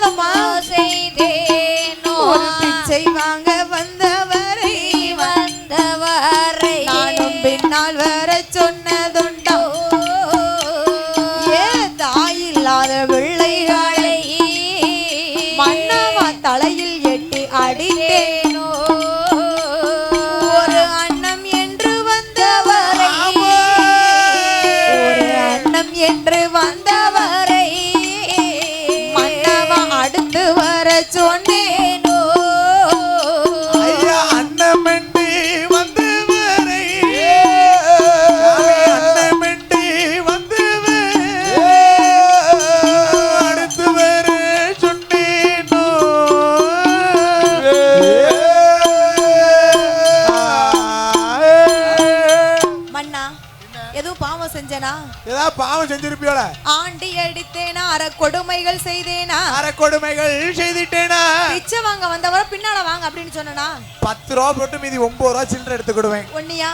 the más. ஏதாவது பாவம் செஞ்சிருப்பியோல? Aunty அடித்தேனா அற கொடுமைகள் செய்தேனா? அரை கொடுமைகள் செய்துட்டேனா? பிச்சை வாங்க வந்தவர பின்னால வாங்க அப்படின்னு சொன்னனா? பத்து ரூபா போட்டு மீதி ஒன்பது ரூபா சில்லறை எடுத்துக்கிடுவேன். ஒன்னியா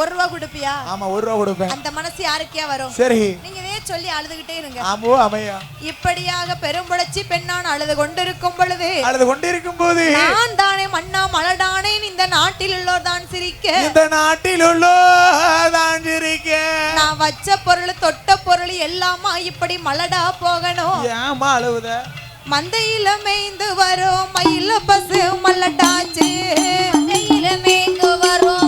ஒரு ரூபா கொடுப்பியா? ஆமா ஒரு ரூபா கொடுப்பேன். அந்த மனசு யாருக்கே வரும்? சரி. நீங்க இதே சொல்லி அழுதுகிட்டே இருங்க. ஆமோ அமையா. இப்படியாக பெரும்புழச்சி பெண்ணான் அழுது கொண்டிருக்கும் பொழுது அழுது கொண்டிருக்கும் போது நான் தானே மன்னா மலடானேன் இந்த நாட்டில் உள்ளோர் தான் சிரிக்க. இந்த நாட்டில் உள்ள தாஞ்சிருக்க நான் வச்ச பொருள் தொட்ட பொருள் எல்லாமா இப்படி மலடா போகணும். ஏமா அழுவுத? மந்தையில மேய்ந்து வரும் மயில பசு மல்லட்டாச்சு கையில மேய்ந்து வரும்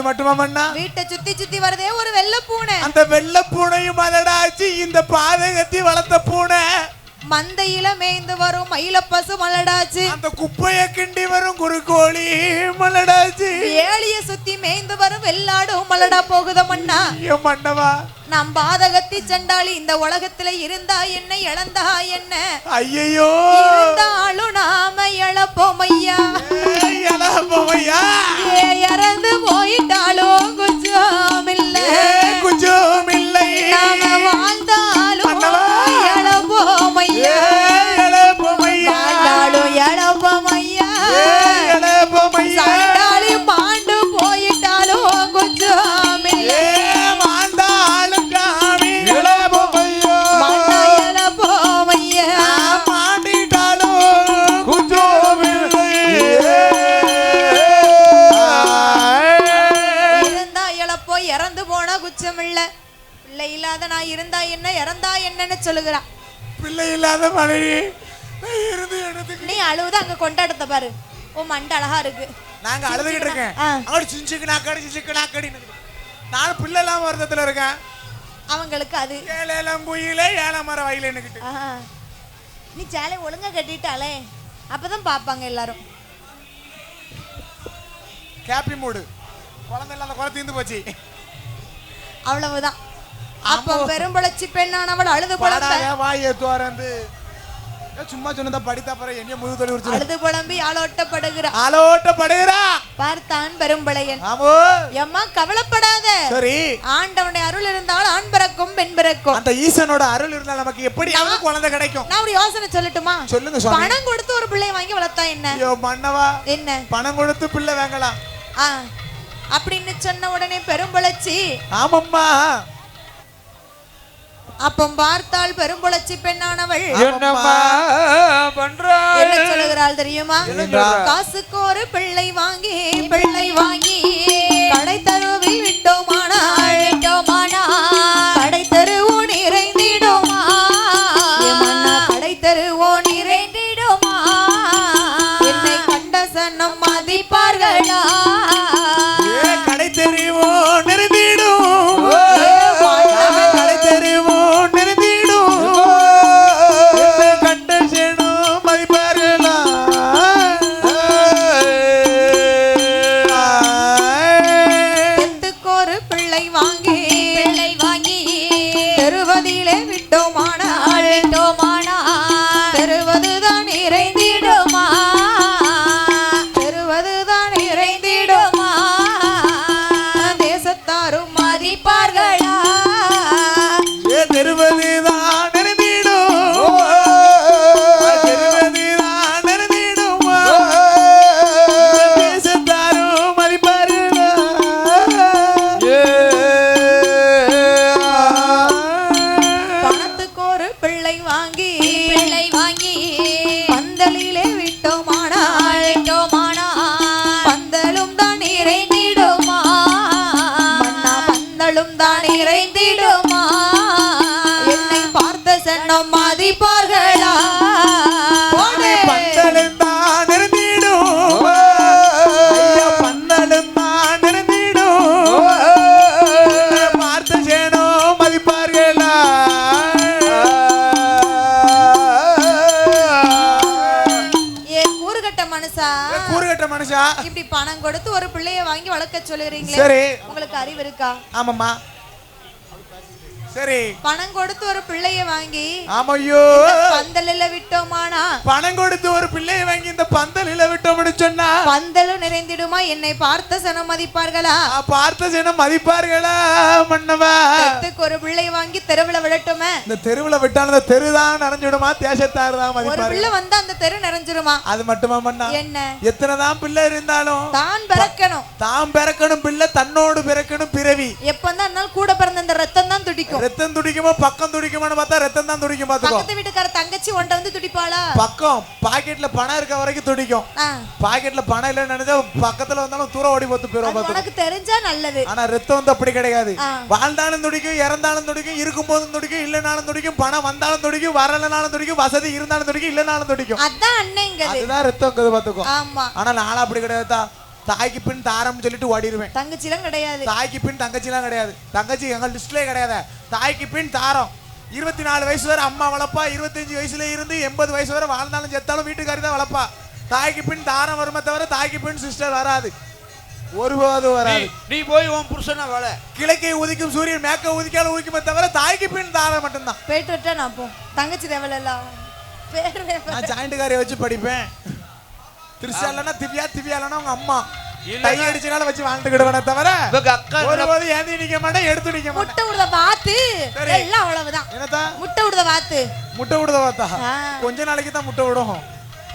அது மட்டுமா மண்ணா வீட்டை சுத்தி சுத்தி வருதே ஒரு வெள்ளை பூனை. அந்த வெள்ளை பூனையும் மலடாச்சி இந்த பாதகத்தி வளர்த்த பூனை. மந்தையில மேய்ந்து வரும் மயில பசு மலடாச்சு. அந்த குப்பைய கிண்டி வரும் குறுக்கோழி மலடாச்சி. ஏழிய சுத்தி மேய்ந்து வரும் வெள்ளாடும் மலடா போகுத மண்ணா மன்னவா. நம் பாதகத்தி சண்டாளி இந்த உலகத்துல இருந்தா என்ன இழந்தா என்ன? ஐயையோ. இருந்தாலும் நாம இழப்போம் ஐயா. எலப்பவையா ஏ இறந்து போயிட்டாலும் கொஞ்சம் இல்ல. குஞ்சம் இல்லை. நாம இல்லாத நான் இருந்தா என்ன இறந்தா என்னன்னு சொல்லுகிறான். பிள்ளை இல்லாத மனைவி இருந்து இடத்துக்கு நீ அழுவுது அங்க கொண்டாடத்த பாரு. உன் மண்டை அழகா இருக்கு. நாங்க அழுதுகிட்டு இருக்கேன். ஆ. அங்கடி சிஞ்சுக்கு நாக்கடி சிஞ்சுக்கு நாக்கடி நானும் பிள்ளை இல்லாம வருத்தத்துல இருக்கேன். அவங்களுக்கு அது. ஏழேலம் குயிலே ஏழை மர வயலுன்னுக்கிட்டு ஆஹா. நீ சேலை ஒழுங்கா கட்டிட்டாலே அப்பதான் பாப்பாங்க எல்லாரும். Happy mood. குழந்தை இல்லாத குழந்தை தீர்ந்து போச்சு. அவ்வளவுதான். அப்ப பெரும்பளச்சி பெண்ணானவள் அழுது வாயை துறந்து சும்மா சொன்னதா படித்தா பிறகு என்னைய முது தொழில் உரிச்சு அழுது புலம்பி ஆளோட்டப்படுகிறான் ஆலோட்ட படுகிறா பார்த்தான் பெரும்பளையன். ஆமோ எம்மா கவலைப்படாத. சரி. ஆண்டவனுடைய அருள் இருந்தால் ஆண் பிறக்கும் பெண் பிறக்கும். அந்த ஈசனோட அருள் இருந்தால் நமக்கு எப்படியாவது குழந்தை கிடைக்கும். நான் ஒரு யோசனை சொல்லட்டுமா? சொல்லுங்க பணம் கொடுத்து ஒரு பிள்ளைய வாங்கி வளர்த்தா என்ன? ஐயோ மன்னவா. என்ன? பணம் கொடுத்து பிள்ளை வாங்கலாம். அப்படின்னு சொன்ன உடனே பெரும்பளச்சி ஆமம்மா. அப்பம் பார்த்தால் பெரும்பளச்சி பெண்ணானவள். என்னம்மா என்ன சொல்லுகிறாள் தெரியுமா? காசுக்கு ஒரு பிள்ளை வாங்கி பிள்ளை வாங்கி கடை தருவில் விட்டோமானாள் கொடுத்து ஒரு பிள்ளைய வாங்கி வளர்க்க சொல்லுறீங்களே சரி. உங்களுக்கு அறிவு இருக்கா? ஆமாம்மா. சரி. பணம் கொடுத்து ஒரு பிள்ளைய வாங்கி ஆமையோ பந்தலில விட்டோமானா? பணம் கொடுத்து ஒரு பிள்ளையை வாங்கி இந்த பந்தலில விட்டோம்னு சொன்னா பந்தலும் நிறைந்திடுமா? என்னை பார்த்த சனம் மதிப்பார்களா? பார்த்த சேனம் மதிப்பார்களா மன்னவா? பத்துக்கு ஒரு பிள்ளை வாங்கி தெருவுல விடட்டுமே? இந்த தெருவுல விட்டாலும் இந்த தெருதான் நிறைஞ்சிடுமா? தேசத்தார் தான் ஒரு பிள்ளை வந்தா அந்த தெரு நிறைஞ்சிருமா? அது மட்டுமா மன்னா? என்ன? எத்தனைதான் பிள்ளை இருந்தாலும் தான் பிறக்கணும். தாம் பிறக்கணும் பிள்ளை தன்னோடு பிறக்கணும் பிறவி. எப்பந்தான் இருந்தாலும் கூட பிறந்த இந்த ரத்தம் தான் துடிக்கும். ரத்தம் துடிக்குமோ பக்கம் துடிக்குமான்னு பார்த்தா ரத்தம் தான் துடிக்கும் பாத்துக்கோ பக்கத்து வீட்டுக்கார தங்கச்சி ஒன்றை வந்து துடிப்பாளா? பக்கம் பாக்கெட்ல பணம் இருக்க வரைக்கும் துடிக்கும். பாக்கெட்ல பணம் இல்லைன்னு நினைச்சா பக்கத்துல வந்தாலும் தூரம் ஓடி போத்து பாத்துக்கோ உனக்கு தெரிஞ்சா நல்லது. ஆனா ரத்தம் வந்து அப்படி கிடையாது. வாழ்ந்தாலும் துடிக்கும் இறந்தாலும் துடிக்கும் இருக்கும் போதும் துடிக்கும் இல்லைனாலும் துடிக்கும் பணம் வந்தாலும் துடிக்கும் வரலனாலும் துடிக்கும் வசதி இருந்தாலும் துடிக்கும் இல்லைனாலும் துடிக்கும். அதான் அண்ணங்கிறது அதுதான் ரத்தம் பாத்துக்கோ ஆமா. ஆனா நானும் அப்படி கிடையாது. தாய்க்கு பின் தாரம்னு சொல்லிட்டு ஓடிடுவேன் தங்கச்சிலாம் கிடையாது. தாய்க்கு பின் தங்கச்சிலாம் கிடையாது. தங்கச்சி எங்க லிஸ்ட்லயே கிடையாது. தாய்க்கு பின் தாரம். இருபத்தி நாலு வயசு வரை அம்மா வளர்ப்பா இருபத்தஞ்சு வயசுல இருந்து எண்பது வயசு வரை வாழ்ந்தாலும் செத்தாலும் வீட்டுக்காரி தான் வளர்ப்பா. தாய்க்கு பின் தாரம் வருமே தவிர தாய்க்கு பின் சிஸ்டர் வராது. ஒருபோதும் வராது. நீ- நீ போய் உன் புருஷனை வள. கிழக்கை உதிக்கும் சூரியன் மேற்க உதிக்கால உதிக்குமே தவிர தாய்க்கு பின் தாரம் மட்டும்தான். போயிட்டு விட்டா நான் போ. தங்கச்சி வேற. நான் ஜாயிண்ட்காரியை வச்சு படிப்பேன். திருஷாலனா திவ்யா திவ்யாலனா உங்க அம்மா. இல்லைன்னா- கை அடிச்சனால வச்சு வாழ்ந்துக்கிடுவேனே தவிர ஒருபோது ஏந்தி நிக்க மாட்டேன் எடுத்து நிக்க மாட்டேன். முட்டை விடுத சரி. எல்லாம் அவ்வளவுதான். என்னத்தா? முட்டை விடுத வாத்து. முட்டை விடுத பார்த்தா ஆ. கொஞ்ச நாளைக்கு தான் முட்டை விடும்.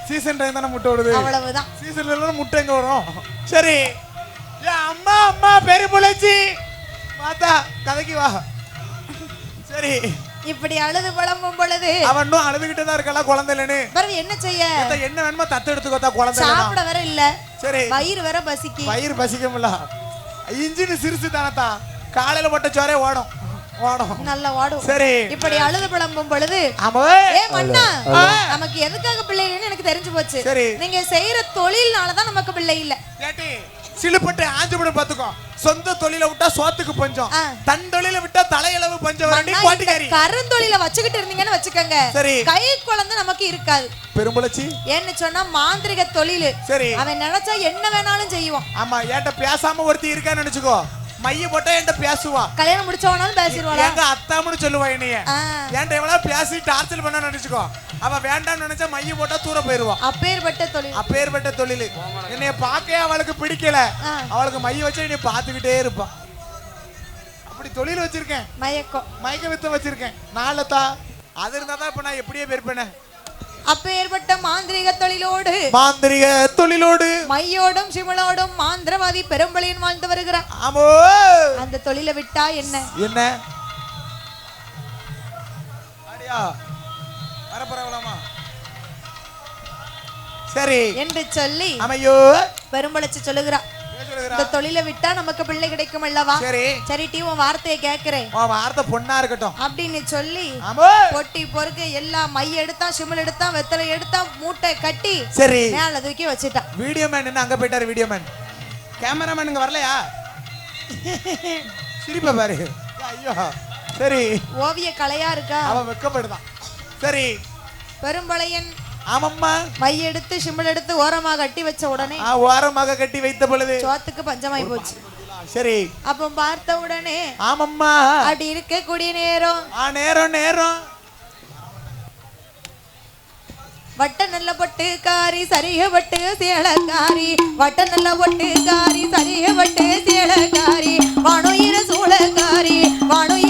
சீசன் டைம் தானே முட்டை விடுது. அவ்வளவுதான். சீசன்ல இல்லைன்னா முட்டை எங்க வரும்? சரி. அம்மா அம்மா பெரிய புழைச்சி மாத்தா கதைக்கு வா. சரி. இப்படி அழுது புலம்பும் பொழுது அவன் அழுதுகிட்டே தான் இருக்கலாம் குழந்தை இல்லைன்னு பிறகு என்ன செய்ய? என்ன வேணுமோ தத்து எடுத்துக்கோத்தா குழந்தை. சாப்பிட வேற இல்ல. சரி. வயிறு வேற பசிக்கு. வயிறு பசிக்கும்ல இன்ஜின் சிறுசு தானத்தா? காலையில போட்ட சோரே ஓடும். ஓடும். நல்லா ஓடும். சரி. இப்படி அழுது புலம்பும் பொழுது ஆமா. ஏ மண்ணா நமக்கு எதுக்காக பிள்ளை இல்லைன்னு எனக்கு தெரிஞ்சு போச்சு. சரி. நீங்க செய்யற தொழில்னாலதான் நமக்கு பிள்ளை இல்ல. சிலுப்பட்டு ஆஞ்சுபடும் பாத்துக்கோ. சொந்த தொழில விட்டா சோத்துக்கு பஞ்சம். தன் தொழில விட்டா தலையளவு பஞ்சம். கருந்தொழில வச்சுக்கிட்டு இருந்தீங்கன்னு வச்சுக்கோங்க. சரி. கை குழந்தை நமக்கு இருக்காது. பெரும்புலச்சி? ஏன்னு சொன்னா மாந்திரிக தொழில். சரி. அவன் நினைச்சா என்ன வேணாலும் செய்வான். ஆமா என்கிட்ட பேசாம ஒருத்தி இருக்கான்னு நினைச்சுக்கோ. மைய போட்டா என்கிட்ட பேசுவா. கல்யாணம் முடிச்சவனாலும் பேசிடுவாளா? எங்க அத்தாமனு சொல்லுவா என்னைய. என்கிட்ட எவ்வளவு பேசி டார்ச்சல் பண்ண நினைச்சுக்கோ. அவ வேண்டாம்னு நினைச்சா மைய போட்டா தூர போயிருவா. அப்பேற்பட்ட தொழில். அப்பேற்பட்ட தொழில். என்னைய பார்க்கவே அவளுக்கு பிடிக்கல. அவளுக்கு மைய வச்சு என்னைய பார்த்துக்கிட்டே இருப்பா. அப்படி தொழில் வச்சிருக்கேன். மயக்கம். மயக்க வித்தம் வச்சிருக்கேன். நாளத்தா. அது இருந்தா தான் இப்ப நான் எப்படியே பெருப்பேனே அப்பேற்பட்ட மாந்திரிக தொழிலோடு மாந்திரிக தொழிலோடு. மையோடும் சிவனோடும் மாந்திரவாதி பெரும்பளியன் வாழ்ந்து வருகிறான் ஆமோ. அந்த தொழிலை விட்டா என்ன? என்ன? வரப்பரவலாமா சரி. என்று சொல்லி அமையோ. பெரும்பளச்சு சொல்லுகிறான் என்ன சொல்லுகிறா? இந்த தொழிலை விட்டா நமக்கு பிள்ளை கிடைக்கும் அல்லவா? சரி. சரி டீ உன் வார்த்தையை கேட்கிறேன். உன் வார்த்தை பொண்ணா இருக்கட்டும். அப்படின்னு சொல்லி பொட்டி பொறுக்க எல்லாம் மை எடுத்தான் சிமிழ் எடுத்தான் வெத்தலை எடுத்தான் மூட்டை கட்டி சரி. மேல தூக்கி வச்சுட்டான். வீடியோ மேன் என்ன அங்க போயிட்டாரு வீடியோ மேன் கேமராமேன் இங்க வரலையா? சிரிப்பா பாரு. ஐயோ. சரி. ஓவிய கலையா இருக்கா? அவன் வெக்கப்படுதான். சரி. பெரும்பளையன் ஆமம்மா. மை எடுத்து சிமிழ் எடுத்து ஓரமா கட்டி வச்ச உடனே ஆ, ஓரமாக கட்டி வைத்த பொழுது. சோத்துக்கு பஞ்சமாய் போச்சு. சரி. அப்ப பார்த்த உடனே ஆமம்மா. அப்படி இருக்கக்கூடிய நேரம். ஆ நேரம் நேரம். வட்ட நல்ல பொட்டு காரி சரிய பட்டு சேலக்காரி வட்ட நல்ல பொட்டு காரி சரிய பட்டு சேலக்காரி வானுயிர சூளக்காரி வானுயிர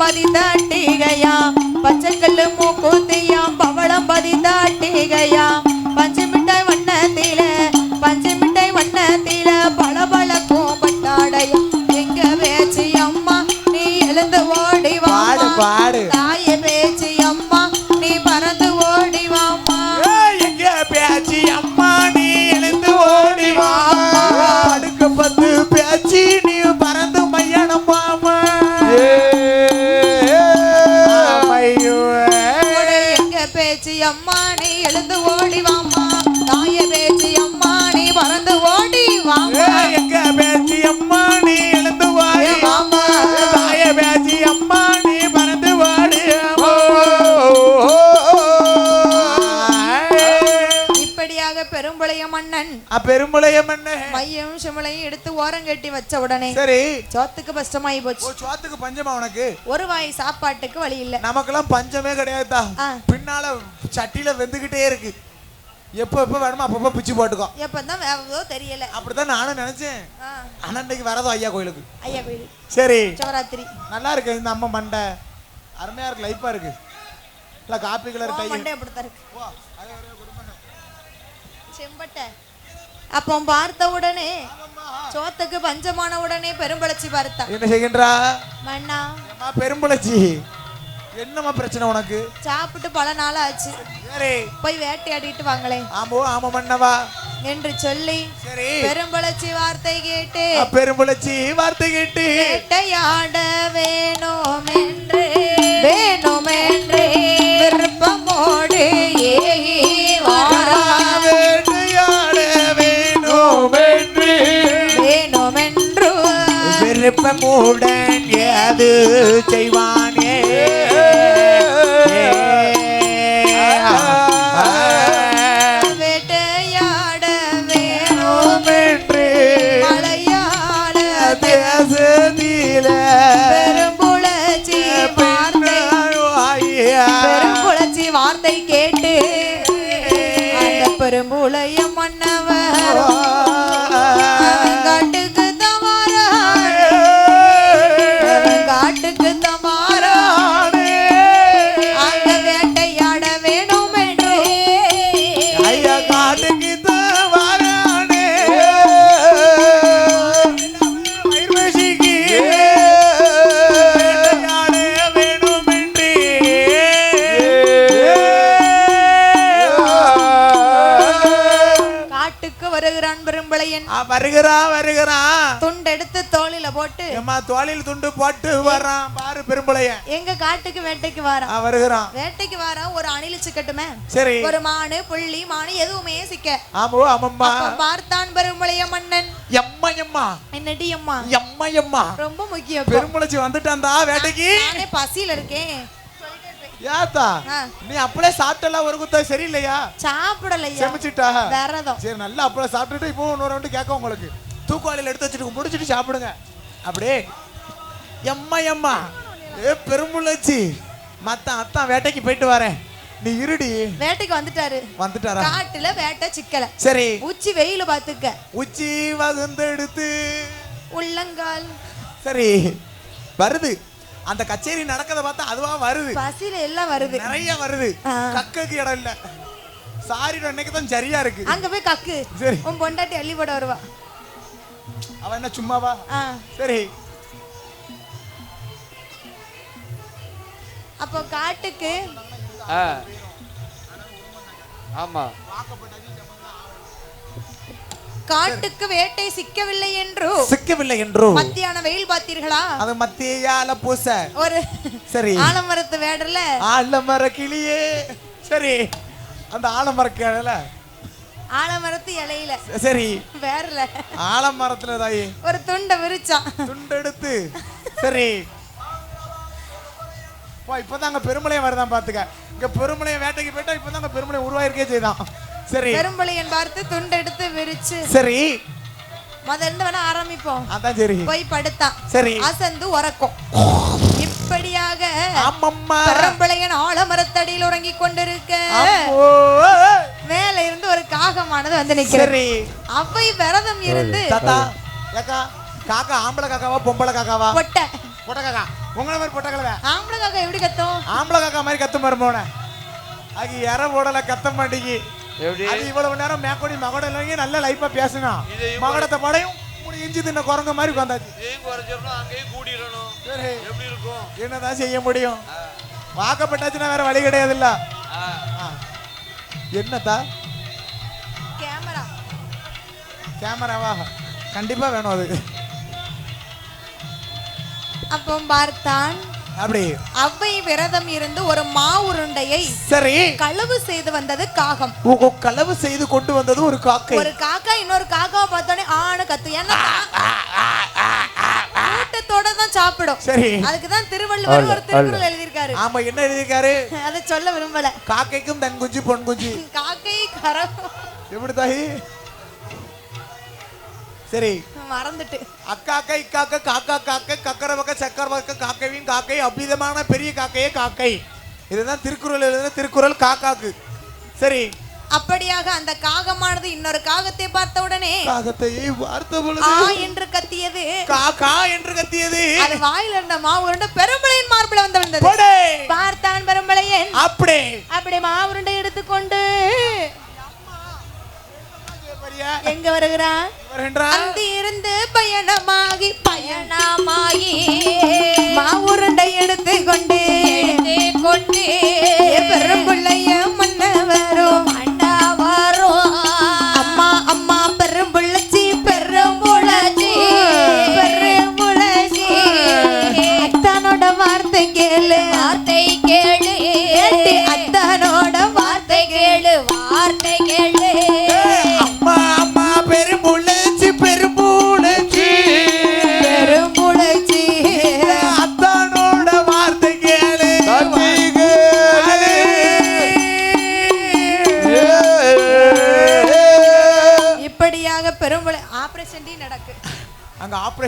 பவளம் பெரும்புளையம் என்ன மையம் சிமலையும் எடுத்து ஓரம் கட்டி வச்ச உடனே சரி. சோத்துக்கு கஷ்டமாயி ஓ போச்சு சோத்துக்கு பஞ்சமா உனக்கு? ஒரு வாய் சாப்பாட்டுக்கு வழி இல்ல. நமக்கெல்லாம் பஞ்சமே கிடையாதுதா. பின்னால சட்டியில வெந்துகிட்டே இருக்கு. எப்போ எப்போ வேணுமோ அப்பப்போ பிச்சு போட்டுக்கோ. எப்பதான் வேவதோ தெரியல. அப்படித்தான் நானும் நினைச்சேன். ஆ, ஆனா இன்னைக்கு வரதோ ஐயா கோயிலுக்கு. ஐயா கோயில். சரி. சிவராத்திரி. நல்லா இருக்கு இந்த அம்மா மண்டை. அருமையா இருக்கு லைப்பா இருக்கு. இல்ல காப்பி கலர் டை மண்டே அப்படித்தான் இருக்கு. செம்பட்டை. அப்போ பார்த்த உடனே சோத்துக்கு பஞ்சமான உடனே பெரும்பளச்சி பார்த்தா என்ன செய்கின்றா? அம்மா பெரும்புளச்சி? என்னம்மா பிரச்சனை உனக்கு? சாப்பிட்டு பல நாள் ஆச்சு. சரி. போய் வேட்டையாடிட்டு வாங்களேன். ஆமோ ஆமா மன்னவா? என்று சொல்லி சரி. பெரும்பளச்சி வார்த்தை கேட்டு பெரும்புளச்சி வார்த்தை கேட்டு. வேட்டையாட வேணும் என்று வேணும் என்று உடன் ஏது செய்வான்? பெரும்பளையன் ஆ, வருகிறான் வருகிறான் துண்டெடுத்து தோளில போட்டு ஏம்மா தோளில் துண்டு போட்டு வர்றான் பாரு பெரும்பளையன் எங்க காட்டுக்கு வேட்டைக்கு வாரான் வருகிறான். வேட்டைக்கு வாரான் ஒரு அணில் சிக்கட்டுமே. சரி. ஒரு மானு புள்ளி மானு எதுவுமே சிக்க. ஆமோ ஆமம்மா பார்த்தான் பெருமளைய மன்னன். எம்மா எம்மா. என்னடி அம்மா எம்மா எம்மா. ரொம்ப முக்கியம். பெரும்பளைச்சி வந்துட்டான்டா வேட்டைக்கு. நானே பசியில இருக்கேன். ஏத்தா. நீ அப்படியே சாப்பிட்டலாம் ஒரு குத்தா சரியில்லையா? சாப்பிடலையா? செமிச்சிட்டா? விரதம். சரி நல்லா அப்படியே சாப்பிட்டுட்டு இப்போ இன்னொரு ரவுண்டு கேட்க உங்களுக்கு. தூக்குவாளியில் எடுத்து வச்சுட்டு முடிச்சிட்டு சாப்பிடுங்க. அப்படியே. எம்மா எம்மா. ஏ பெரும்புள்ளச்சி. மத்தான் அத்தான் வேட்டைக்கு போயிட்டு வரேன். நீ இருடி. வேட்டைக்கு வந்துட்டாரு. வந்துட்டாரா? காட்டுல வேட்டை சிக்கல. சரி. உச்சி வெயில பாத்துக்க உச்சி வகுந்தெடுத்து. உள்ளங்கால். சரி. வருது. அந்த கச்சேரி நடக்கத பார்த்தா அதுவா வருது. பசியில எல்லாம் வருது. நிறைய வருது. கக்கக்கு இடம் இல்ல. சாரிட அன்னைக்கு தான் சரியா இருக்கு. அங்க போய் கக்கு. சரி. உன் பொண்டாட்டி அள்ளி போட வருவா. அவ என்ன சும்மாவா. சரி. அப்போ காட்டுக்கு ஆமா. காட்டுக்கு வேட்டை சிக்கவில்லை என்று? சிக்கவில்லை என்றோ? மத்தியான வெயில் பார்த்தீர்களா? அது மத்தியால பூச. ஒரு சரி. ஆலமரத்து வேடல ஆலமர கிளியே. சரி. அந்த ஆலமர கிளல ஆலமரத்து இலையில. சரி. வேறல ஆலமரத்துல தாயி ஒரு துண்டை விரிச்சான் துண்டெடுத்து சரி. பா இப்பதான் அங்க பெருமளையம் வருதான் பாத்துக்க. இங்க பெருமளையம் வேட்டைக்கு போயிட்டா இப்பதான் அங்க பெருமளையம் உருவாயிருக்கே செய்தான். சரி. பெரும்பளையன் பார்த்து துண்டெடுத்து விரிச்சு. சரி. முதல்ல வேணா ஆரம்பிப்போம். அதான் சரி. போய் படுத்தான் சரி. அசந்து உறக்கும். இப்படியாக பெரும்பளையன் ஆலமரத்தடியில் உறங்கிக் கொண்டிருக்க. மேல இருந்து ஒரு காகமானது வந்து நிக்கிறது சரி. அவை விரதம் இருந்து காக்கா ஆம்பளை காக்காவா பொம்பளை காக்காவா? பொட்டை. பொட்டை காக்கா. உங்களை மாதிரி பொட்டை கலவை ஆம்பளை காக்கா எப்படி கத்தும்? ஆம்பளை காக்கா மாதிரி கத்து மருமோன அது இற போடல கத்த மாட்டேங்கி. அது இவ்வளவு நேரம் மேக்கோடி மகட இல்லைங்க நல்ல லைஃபா பேசுனா. மகடத்தை படையும் இஞ்சி தின்ன குரங்க மாதிரி உட்காந்தாச்சு அங்கேயும் கூடிடணும் எப்படி இருக்கும்? என்னதான் செய்ய முடியும்? வாக்கப்பட்டாச்சுன்னா வேற வழி கிடையாதுல்ல? ஆ. ஆ. என்னத்தா? கேமரா. கேமராவா? கண்டிப்பா வேணும் அது. அப்போ பார்த்தான். அப்படி. அவ்வை விரதம் இருந்து ஒரு மாவுருண்டையை சரி. களவு செய்து வந்தது காகம். களவு செய்து கொண்டு வந்தது ஒரு காக்கை. ஒரு காக்கா இன்னொரு காக்காவை பார்த்தோன்னே ஆணு கத்து ஏன்னா கூட்டத்தோட தான் சாப்பிடும். சரி. அதுக்கு தான் திருவள்ளுவர் ஒரு திருக்குறள் எழுதியிருக்காரு. ஆமா என்ன எழுதியிருக்காரு? அதை சொல்ல விரும்பல. காக்கைக்கும் தன் குஞ்சு பொன் குஞ்சு. காக்கை கரம். எப்படி தாயி? சரி. மறந்துட்டு. அக்காக்கா இக்காக்க காக்கா காக்கை கக்கர பக்க சக்கர பக்க காக்கைவின் காக்கை அபிதமான பெரிய காக்கையே காக்கை. இதுதான் திருக்குறள் எழுதுன திருக்குறள் காக்காக்கு. சரி. அப்படியாக அந்த காகமானது இன்னொரு காகத்தை பார்த்த உடனே காகத்தை பார்த்த ஆ பொழுது என்று கத்தியது. காக்கா என்று கத்தியது. அது வாயில இருந்த மாவுருண்டை பெரும்பளையின் மார்பிள வந்து விழுந்தது. போடே. பார்த்தான் பெரும்பளையன் அப்படி அப்படி மாவுருண்டை எடுத்துக்கொண்டு? எங்க வருகின்றார். அந்த இருந்து பயணமாகி பயண பயணமாகி மாவுருண்டை எடுத்து கொண்டு எடுத்து கொண்டு பெரும்பிள்ளைய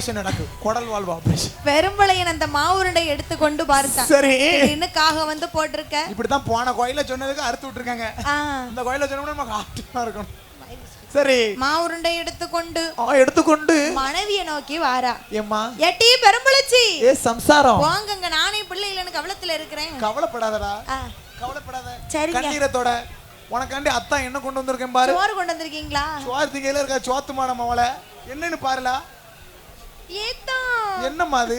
ஆபரேஷன் நடக்கு. குடல் வாழ்வு ஆபரேஷன் பெரும்பளையன் அந்த மாவுருண்டை எடுத்துக்கொண்டு பார்த்தான். சரி. திடீர்னு காகம் வந்து போட்டிருக்க. இப்படித்தான் போன கோயில சொன்னதுக்கு அறுத்து விட்டுருக்காங்க. ஆ, இந்த கோயில சொன்னோம்னா நமக்கு ஆட்டமா இருக்கணும் சரி. மாவுருண்டை எடுத்துக்கொண்டு ஆ, எடுத்துக்கொண்டு மனைவியை நோக்கி வாரா. ஏம்மா? எட்டி பெரும்பளச்சி ஏ சம்சாரம். போங்கங்க நானே பிள்ளை இல்லைன்னு கவலத்துல இருக்கிறேன். கவலைப்படாதடா. ஆ, கவலைப்படாத. சரிங்க. கண்ணீரத்தோட. உனக்காண்டி அத்தா என்ன கொண்டு வந்திருக்கேன் பாரு. சோறு கொண்டு வந்திருக்கீங்களா? சோறு திங்கையில இருக்கா சோத்து மாடம் அவளை என்னன்னு பாருலா என்னம்மா அது?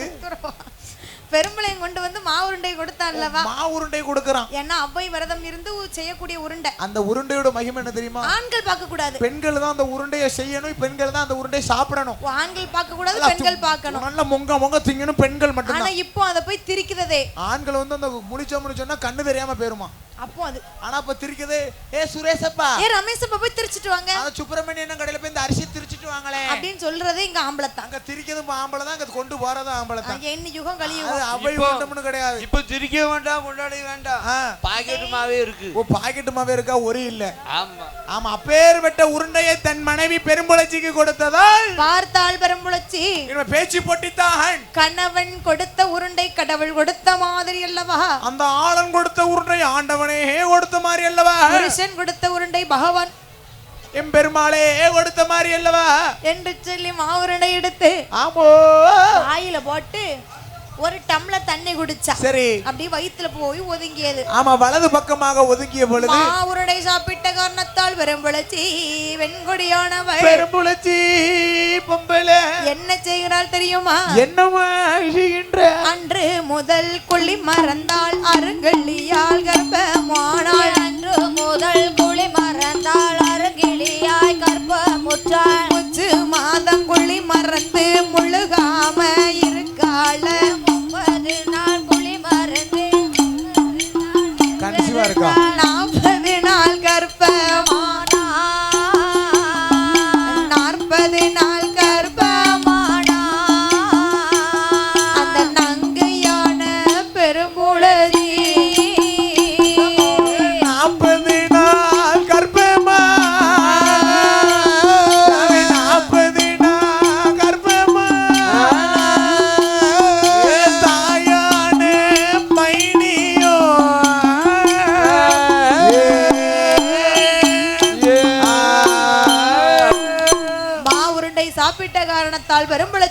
பெரும்பளையன் கொண்டு வந்து மாவுருண்டை கொடுத்தான்லவா மா உருண்டை கொடுக்கறான். ஏன்னா அவ்வை விரதம் இருந்து செய்யக்கூடிய உருண்டை. அந்த உருண்டையோட மகிமை என்ன தெரியுமா? ஆண்கள் பார்க்க கூடாது பெண்கள் தான் அந்த உருண்டையை செய்யணும் பெண்கள் தான் அந்த உருண்டையை சாப்பிடணும். ஆண்கள் பார்க்க கூடாது பெண்கள் பார்க்கணும். நல்ல மொங்க மொங்க திங்கணும் பெண்கள் ஆனா மட்டும்தான் இப்போ அதை போய் திரிக்குததே ஆண்கள் வந்து அந்த முழிச்ச முழிச்சோன்னா கண்ணு தெரியாம போயிருமா? அப்போ அது ஆனா இப்ப திரிக்குது ஏ சுரேஷப்பா ஏ ரமேஷ் அப்ப போய் திரிச்சிட்டு வாங்க. அந்த சுப்பிரமணியன் கடையில போய் இந்த அரிசி திரிச்சிட்டு வாங்களே? அப்படின்னு சொல்றதே இங்க ஆம்பளத்தான். அங்க திரிக்கிறதும் ஆம்பளை தான் அங்க கொண்டு போறதும் ஆம்பளை தான் என்ன யுகம் கலியுகம் அவை இப்போ- மட்டும்னு கிடையாது. இப்போ திரிக்க வேண்டாம் கொண்டாட வேண்டாம். பாக்கெட் மாவே இருக்கு. ஓ பாக்கெட் மாவே இருக்கா? ஒரு இல்ல. ஆமா. ஆமா அப்பேற்பட்ட உருண்டையை தன் மனைவி பெரும்புளச்சிக்கு கொடுத்ததால் பார்த்தாள் பெரும்புளச்சி இவன் பேச்சு பொட்டித்தான். கணவன் கொடுத்த உருண்டை கடவுள் கொடுத்த மாதிரி மாதிரி அல்லவா? அந்த ஆளன் கொடுத்த உருண்டை ஆண்டவனே கொடுத்த மாதிரி அல்லவா? புருஷன் கொடுத்த உருண்டை பகவான். எம்பெருமாளே கொடுத்த மாதிரி அல்லவா? என்று சொல்லி மாவுருண்டை எடுத்து ஆமோ. வாயில போட்டு ஒரு டம்ளர் தண்ணி குடிச்சா. சரி. அப்படி வயித்துல போய் ஒதுங்கியது. ஆமா வலது பக்கமாக ஒதுங்கிய பொழுது மாவுருடை சாப்பிட்ட காரணத்தால் வெறும்புழச்சி வெண்கொடியானவள். பெரும்புலச்சி பொம்பளை. என்ன செய்கிறாள் தெரியுமா? என்னமா செய்கின்ற அன்று முதல் கொள்ளி மறந்தாள் அருங்கல்லியால் கர்ப்பமானாள். அன்று முதல் குழி மறந்தாள் அருங்கிளியாய் கற்ப முற்றாள் முச்சு மாதம் கொள்ளி மறந்து முழுகாம முப்பது நாள் குழி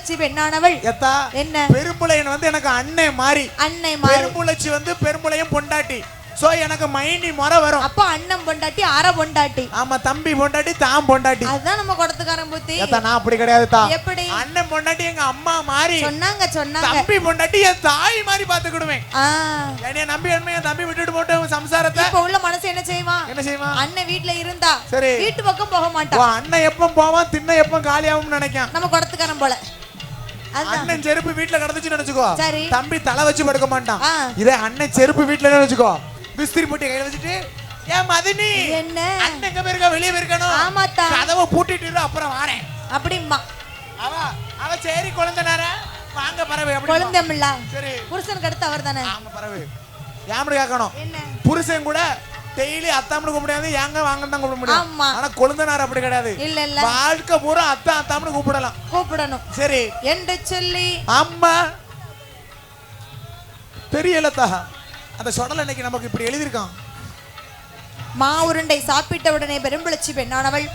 பெரும்புழச்சி பெண்ணானவள். எத்தா என்ன? பெரும்புளையன் வந்து எனக்கு அன்னை மாறி. அன்னை மாறு. பெரும்புளச்சி வந்து பெரும்புளையும் பொண்டாட்டி. சோ எனக்கு மைனி முறை வரும். அப்ப அண்ணன் பொண்டாட்டி அரை பொண்டாட்டி. ஆமா தம்பி பொண்டாட்டி தான் பொண்டாட்டி. அதுதான் நம்ம குடத்துக்காரன் புத்தி. நான் அப்படி கிடையாது தா. எப்படி? அண்ணன் பொண்டாட்டி எங்க அம்மா மாறி. சொன்னாங்க சொன்னாங்க. தம்பி பொண்டாட்டி என் தாய் மாதிரி பாத்துக்கிடுவேன். ஆ. என்னைய நம்பி என்ன என் தம்பி விட்டுட்டு போட்டு சம்சாரத்தை. இப்ப உள்ள மனசு என்ன செய்வான் என்ன செய்வான் அண்ணன் வீட்ல இருந்தா சரி. வீட்டு பக்கம் போக மாட்டான் அண்ணன் எப்ப போவான் தின்ன எப்ப காலியாகும்னு நினைக்கான். நம்ம குடத்துக்காரன் போல. அண்ணன் செருப்பு வீட்ல கிடந்துச்சுன்னு நினைச்சுக்கோ. சரி. தம்பி தலை வச்சு படுக்க மாட்டான். இதே அண்ணன் செருப்பு வீட்ல நினைச்சுக்கோ. விஸ்திரி போட்டு கையில வச்சுட்டு ஏன் மதினி என்ன? அண்ணன் எங்க போயிருக்கா? வெளியே போயிருக்கணும். ஆமாத்தா. கதவை பூட்டிட்டு அப்புறம் வாரேன். அப்படிம்பா. அவ அவ சரி குழந்தைனார. வாங்க பறவை குழந்தைமில்ல. சரி. புருஷனுக்கு அடுத்து அவர் தானே ஆமா பறவை. யாமடி கேட்கணும்? என்ன? புருஷன் கூட டெய்லி அத்தாமனு கூப்பிட முடியாது ஏங்க வாங்க தான் கூப்பிட முடியும். ஆமா. ஆனா கொழுந்தனார் அப்படி கிடையாது. இல்ல இல்ல. வாழ்க்கை பூரா அத்தா அத்தாமனு கூப்பிடலாம். கூப்பிடணும். சரி. என்று சொல்லி. அம்மா தெரியலத்தா அந்த சொடல் இன்னைக்கு நமக்கு இப்படி எழுதியிருக்கான். மா உருண்டை சாப்பிட்ட உடனே பெரும்புழச்சி பெண்ணானவள்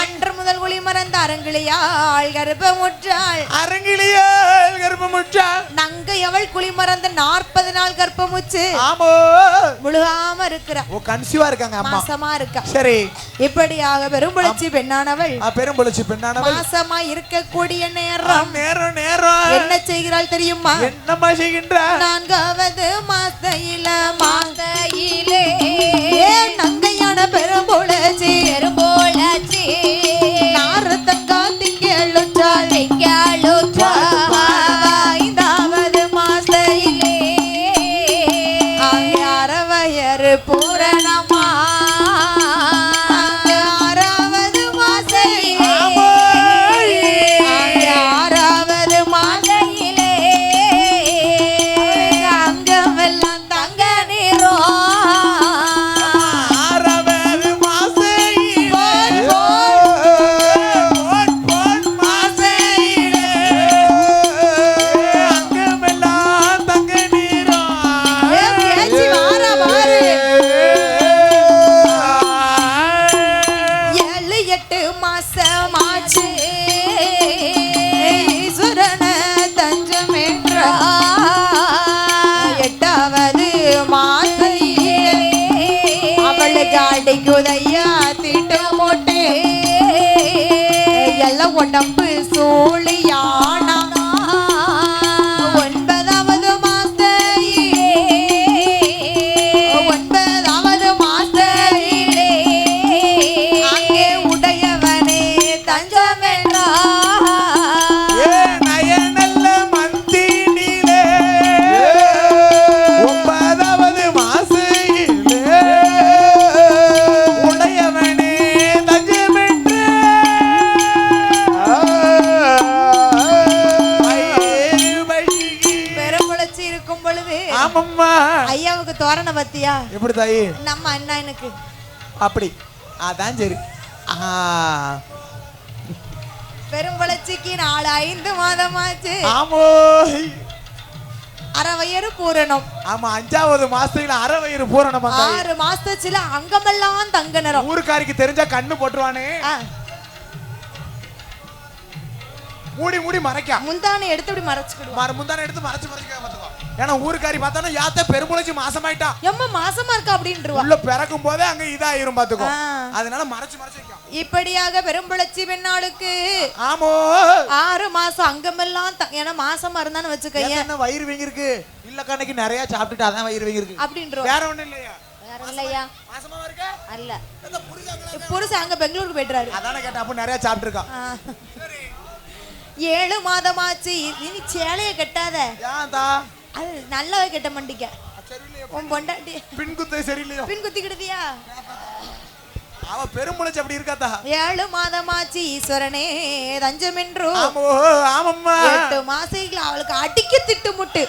அன்று முதல் ஒளி மறந்த அரங்கிளியாள் கர்ப்பமுற்றாள். அரங்கிலியால் கர்ப்பமுற்றா நங்கை அவள் குழி மறந்த நாற்பது நாள் கர்ப்பமுச்சு ஆமோ. முழுகாம இருக்கிறா ஓ கன்சீவா இருக்காங்க அம்மா. மாசமா இருக்கா. சரி. இப்படியாக பெரும்புழச்சி பெண்ணானவள் ஆ, பெரும்பொழிச்சு பெண்ணானவள் மாசமா இருக்கக்கூடிய நேரம். நேரம் நேரம். என்ன செய்கிறாள் தெரியுமா? என்னம்மா செய்கின்ற நான்காவது மாசையில மா மாந்தையிலே ஏ நங்கையான பெரும்புழச்சி பெரும்போழச்சி நாரத்தங்கா திங்களுற்றாள் திங்களுற்றாள் நம்ம அண்ணா எனக்கு. அப்படி. அதான் சரி. ஆ. பெரும்புழச்சிக்கு நாலு ஐந்து மாதமாச்சு. ஆமோ. அரை வயிறு பூரணம். ஆமா அஞ்சாவது மாசத்துல அரை வயிறு பூரணம் ஆறு மாசத்துல அங்கமெல்லாம் தங்க நிறம். ஊருக்காரிக்கு தெரிஞ்சா கண்ணு போட்டுருவானே. மூடி மூடி மறைக்கா. முந்தானை எடுத்து இப்படி மறைச்சுக்கிடுவோம். மறு முந்தான எடுத்து மறைச்சு மறைச்சு பாத்துக்கோ ஏன்னா ஊருக்காரி பார்த்தானா யாத்த பெருமுளைச்சு மாசமாயிட்டா? எம்ம மாசமா இருக்கா அப்படின்றவா. உள்ள பிறக்கும் போதே அங்க இதாயிரும் பாத்துக்கோ. அதனால மறைச்சு மறைச்சு வைக்கும். இப்படியாக பெரும்புளச்சி பெண்ணாளுக்கு ஆமோ? ஆறு மாசம் அங்கமெல்லாம் ஏன்னா மாசமா இருந்தான்னு வச்சுக்கோங்க என்ன வயிறு வீங்கிருக்கு இல்ல கண்ணைக்கு நிறைய சாப்பிட்டுட்டு அதான் வயிறு வீங்கிருக்கு அப்படின்றோம் வேற ஒண்ணும் இல்லையா? வேற இல்லையா? மாசமா இருக்க? அல்ல. புருஷன் அங்க பெங்களூருக்கு போயிட்டுறாரு. அதானே அப்ப நிறைய சாப்பிட்டுருக்கான். ஏழு மாதமாச்சு இனி சேலைய கட்டாத. அது நல்லாவே கட்ட சரியில்லையா உன் பொண்டாட்டி பின் குத்து சரியில்லையோ? பின் குத்திக்கிடுதியா? அவ பெருமுளைச்சு அப்படி இருக்காத்தா? ஏழு மாதமாச்சு ஈஸ்வரனே தஞ்சமென்றோ. ஆமோ ஆமம்மா. எட்டு மாசைகள் அவளுக்கு அடிக்க திட்டு முட்டு